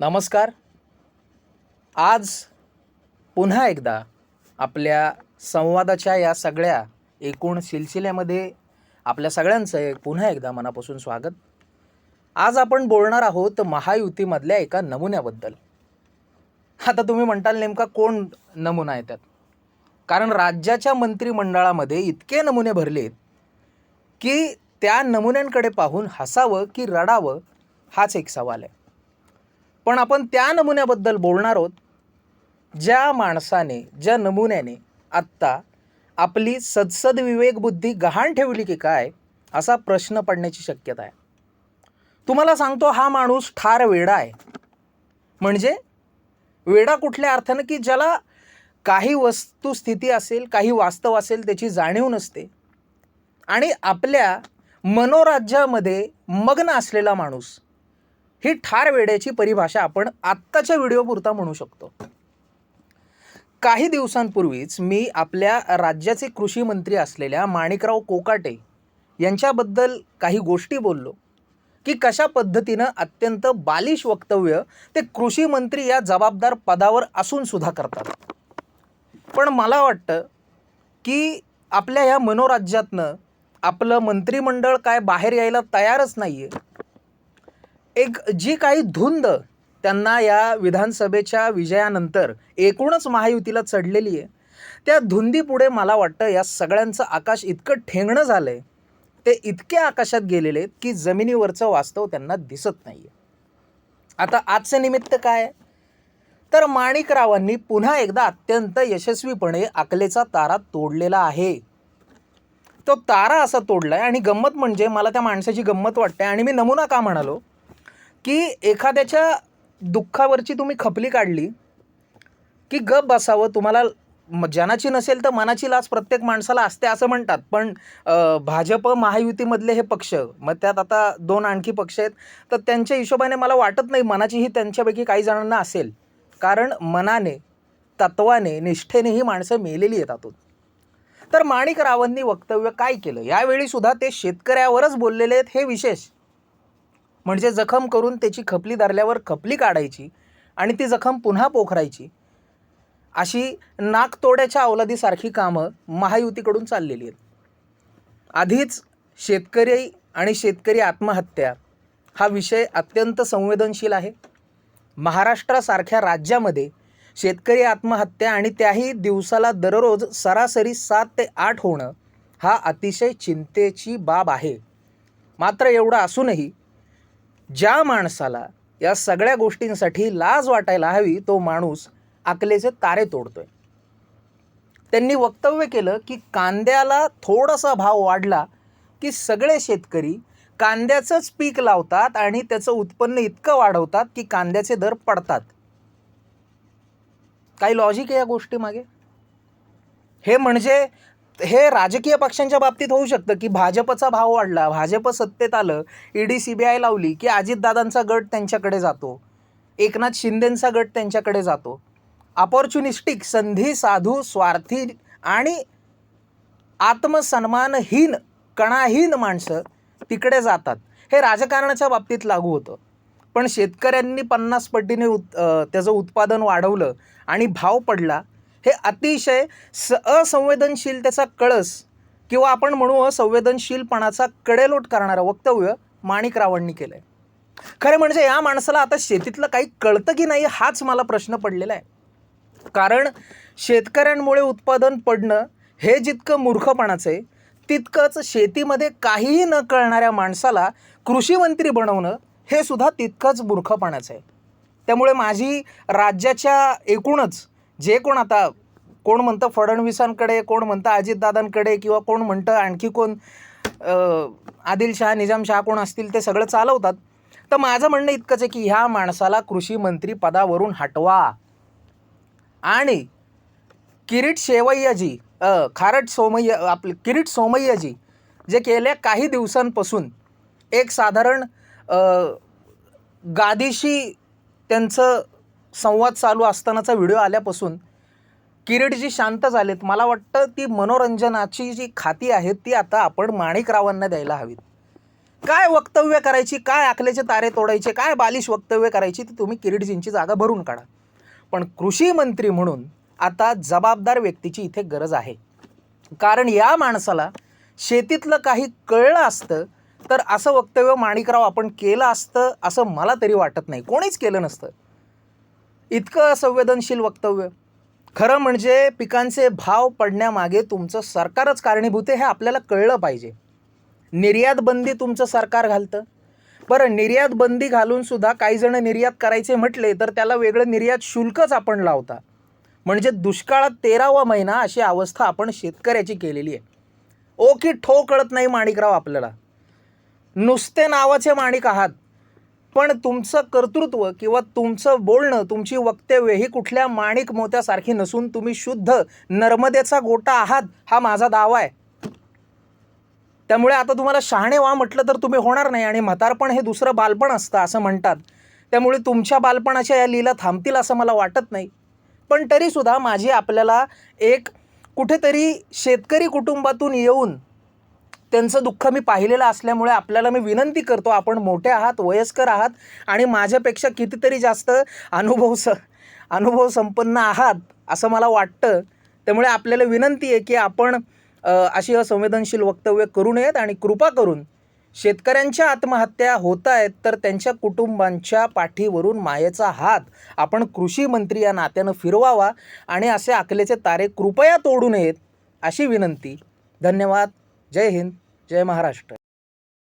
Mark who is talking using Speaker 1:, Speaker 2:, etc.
Speaker 1: नमस्कार. आज पुन्हा एकदा आपल्या संवादाच्या या सगळ्या एकूण सिलसिल्यामध्ये आपल्या सगळ्यांचं एक पुन्हा एकदा मनापासून स्वागत. आज आपण बोलणार आहोत महायुतीमधल्या एका नमुन्याबद्दल. आता तुम्ही म्हणताल नेमका कोण नमुना आहे त्यात? कारण राज्याच्या मंत्रिमंडळामध्ये इतके नमुने भरलेत की त्या नमुन्यांकडे पाहून हसावं की रडावं हाच एक सवाल आहे. पण आपण त्या नमुन्याबद्दल बोलणार आहोत ज्या माणसाने ज्या नमुन्याने आत्ता आपली सदसद विवेकबुद्धी गहाण ठेवली की काय असा प्रश्न पडण्याची शक्यता आहे. तुम्हाला सांगतो हा माणूस ठार वेडा आहे. म्हणजे वेडा कुठल्या अर्थानं की ज्याला काही वस्तुस्थिती असेल काही वास्तव असेल त्याची जाणीव नसते. आणि आपल्या मनोराज्यामध्ये मग्न असलेला माणूस ही ठार वेड्याची परिभाषा आपण आत्ताच्या व्हिडिओपुरता म्हणू शकतो. काही दिवसांपूर्वीच मी आपल्या राज्याचे कृषी मंत्री असलेल्या माणिकराव कोकाटे यांच्याबद्दल काही गोष्टी बोललो की कशा पद्धतीनं अत्यंत बालिश वक्तव्य ते कृषी मंत्री या जबाबदार पदावर असून सुद्धा करतात. पण मला वाटतं की आपल्या या मनोराज्यातनं आपलं मंत्रिमंडळ काय बाहेर यायला तयारच नाही आहे एक जी काही धुंद त्यांना या विधानसभेच्या विजयानंतर एकूणच महायुतीला चढलेली आहे. त्या धुंदीपुढे मला वाटतं या सगळ्यांचं आकाश इतकं ठेंगणं झालं आहे ते इतके आकाशात गेलेले आहेत की जमिनीवरचं वास्तव त्यांना दिसत नाही आहे आता आजचं निमित्त काय तर माणिकरावांनी पुन्हा एकदा अत्यंत यशस्वीपणे अकलेचा तारा तोडलेला आहे. तो तारा असा तोडला आहे आणि गंमत म्हणजे मला त्या माणसाची गंमत वाटते आणि मी नमुना का म्हणालो की एखाद्याच्या दुःखावरची तुम्ही खपली काढली की गप बसावं तुम्हाला म- जनाची नसेल तर मनाची लाच प्रत्येक माणसाला असते असं म्हणतात. पण भाजप महायुतीमधले हे पक्ष मग त्यात आता दोन आणखी पक्ष आहेत तर त्यांच्या हिशोबाने मला वाटत नाही मनाची ही त्यांच्यापैकी काही जणांना असेल. कारण मनाने तत्वाने निष्ठेने ही माणसं मेलेली आहेत आतून. तर माणिकरावांनी वक्तव्य काय केलं? यावेळी सुद्धा ते शेतकऱ्यावरच बोललेले आहेत हे विशेष. म्हणजे जखम करून त्याची खपली धरल्यावर खपली काढायची आणि ती जखम पुन्हा पोखरायची. अशी नाकतोड्याच्या अवलादीसारखी कामं महायुतीकडून चाललेली आहेत. आधीच शेतकरी आणि शेतकरी आत्महत्या हा विषय अत्यंत संवेदनशील आहे. महाराष्ट्रासारख्या राज्यामध्ये शेतकरी आत्महत्या आणि त्याही दिवसाला दररोज सरासरी सात ते आठ होणं हा अतिशय चिंतेची बाब आहे. मात्र एवढं असूनही ज्या माणसाला या सगळ्या गोष्टींसाठी लाज वाटायला हवी तो माणूस आकलेचे तारे तोडतोय. त्यांनी वक्तव्य केलं की कांद्याला थोडासा भाव वाढला की सगळे शेतकरी कांद्याचंच पीक लावतात आणि त्याचं उत्पन्न इतकं वाढवतात की कांद्याचे दर पडतात. काही लॉजिक आहे या गोष्टीमागे हे म्हणजे हे राजकीय पक्षांच्या बाबतीत होऊ शकतं की भाजपचा भाव वाढला भाजप सत्तेत आलं ईडी सी बी आय लावली की अजितदादांचा गट त्यांच्याकडे जातो. एकनाथ शिंदेंचा गट त्यांच्याकडे जातो. अपॉर्च्युनिस्टिक संधी साधू स्वार्थी आणि आत्मसन्मानहीन कणाहीन माणसं तिकडे जातात. हे राजकारणाच्या बाबतीत लागू होतं. पण शेतकऱ्यांनी पन्नास पटीने उत त्याचं उत्पादन वाढवलं आणि भाव पडला हे अतिशय स असंवेदनशीलतेचा कळस किंवा आपण म्हणू असंवेदनशीलपणाचा कडेलोट करणारं वक्तव्य माणिकरावांनी केलं आहे खरं म्हणजे या माणसाला आता शेतीतलं काही कळतं की नाही हाच मला प्रश्न पडलेला आहे. कारण शेतकऱ्यांमुळे उत्पादन पडणं हे जितकं मूर्खपणाचं आहे तितकंच शेतीमध्ये काहीही न कळणाऱ्या माणसाला कृषीमंत्री बनवणं हे सुद्धा तितकंच मूर्खपणाचं आहे. त्यामुळे माझी राज्याच्या एकूणच जे कोण आता कोण म्हणतं फडणवीसांकडे कोण म्हणतं अजितदादांकडे किंवा कोण म्हणतं आणखी कोण आदिलशहा निजामशहा कोण असतील ते सगळं चालवतात. तर माझं म्हणणं इतकंच आहे की ह्या माणसाला कृषी मंत्री पदावरून हटवा. आणि किरीट शेवय्याजी खारट सोमय्या आपले किरीट सोमय्याजी जे गेल्या काही दिवसांपासून एक साधारण गादीशी त्यांचं संवाद चालू असतानाचा व्हिडिओ आल्यापासून किरीटजी शांत झालेत. मला वाटतं ती मनोरंजनाची जी खाती आहेत ती आता आपण माणिकरावांना द्यायला हवीत. काय वक्तव्य करायची काय आखल्याचे तारे तोडायचे काय बालिश वक्तव्य करायची ती तुम्ही किरीटजींची जागा भरून काढा. पण कृषी मंत्री म्हणून आता जबाबदार व्यक्तीची इथे गरज आहे. कारण या माणसाला शेतीतलं काही कळलं असतं तर असं वक्तव्य माणिकराव आपण केलं असतं असं मला तरी वाटत नाही. कोणीच केलं नसतं. इतकं असंवेदनशील वक्तव्य. खरं म्हणजे पिकांचे भाव पडण्यामागे तुमचं सरकारच कारणीभूत आहे हे आपल्याला कळलं पाहिजे. निर्यात बंदी तुमचं सरकार घालतं. बरं निर्यात बंदी घालून सुद्धा काही जण निर्यात करायचे म्हटले तर त्याला वेगळं निर्यात शुल्कच आपण लावता. म्हणजे दुष्काळात तेरावा महिना अशी अवस्था आपण शेतकऱ्याची केलेली आहे. ओ की ठो कळत नाही माणिकराव आपल्याला. नुसते नावाचे माणिक आहात. पण तुमचं कर्तृत्व किंवा तुमचं बोलणं तुमची वक्तव्य ही कुठल्या माणिक मोत्यासारखी नसून तुम्ही शुद्ध नर्मदेचा गोटा आहात हा माझा दावा आहे. त्यामुळे आता तुम्हाला शहाणे व्हा म्हटलं तर तुम्ही होणार नाही आणि म्हातारपण हे दुसरं बालपण असतं असं म्हणतात. त्यामुळे तुमच्या बालपणाच्या या लीला थांबतील असं मला वाटत नाही. पण तरीसुद्धा माझी आपल्याला एक कुठेतरी शेतकरी कुटुंबातून येऊन त्यांचं दुःख मी पाहिलेलं असल्यामुळे आपल्याला मी विनंती करतो आपण मोठे आहात वयस्कर आहात आणि माझ्यापेक्षा कितीतरी जास्त अनुभव स अनुभव संपन्न आहात असं मला वाटतं. त्यामुळे आपल्याला विनंती आहे की आपण अशी असंवेदनशील वक्तव्य करू नयेत आणि कृपा करून शेतकऱ्यांच्या आत्महत्या होत आहेत तर त्यांच्या कुटुंबांच्या पाठीवरून मायेचा हात आपण कृषी मंत्री या नात्यानं फिरवावा आणि असे आकलेचे तारे कृपया तोडू नयेत अशी विनंती. धन्यवाद. जय हिंद. जय महाराष्ट्र.